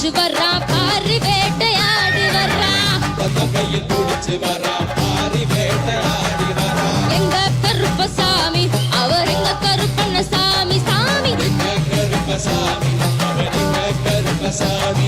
துடிச்சு வர்றா பாரு வேட்டையாடி வர்றா. கையில் துடிச்சு வர்றா பாரு வேட்டையாடி வர்றா எங்க கருப்ப அவர் எங்க கருப்பண்ண சாமி. சாமி கருப்ப சாமி கருப்ப சாமி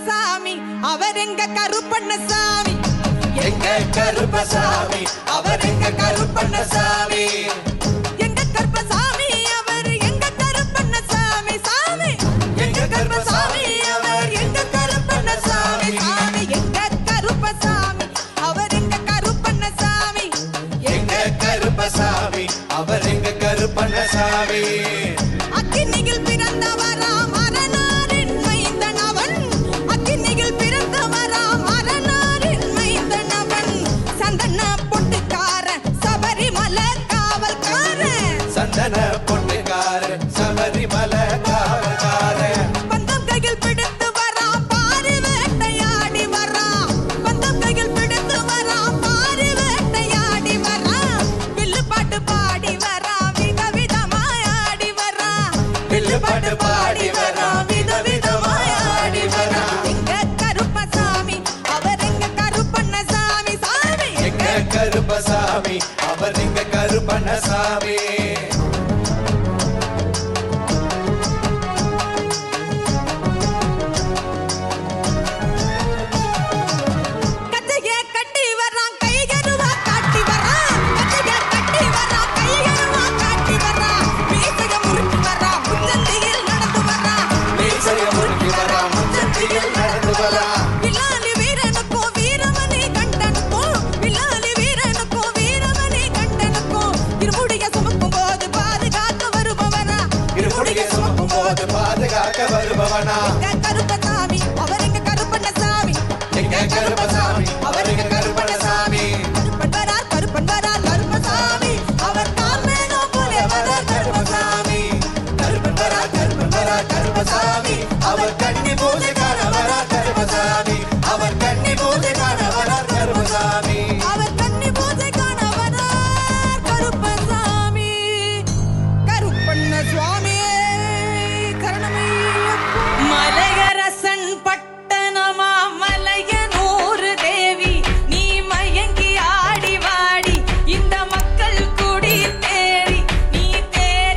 கருப்பசாமி அவர் எங்க கருப்பண்ணசாமி? எங்க கருப்பசாமி அவர் எங்க கருப்பண்ணசாமி? எங்க கருப்பசாமி அவர் எங்க கருப்பண்ணசாமி சாமி? எங்க கருப்பசாமி அவர் எங்க கருப்பண்ணசாமி? சாமி எங்க கருப்பசாமி அவர் எங்க கருப்பண்ணசாமி? எங்க கருப்பசாமி அவர் எங்க கருப்பண்ணசாமி? hay.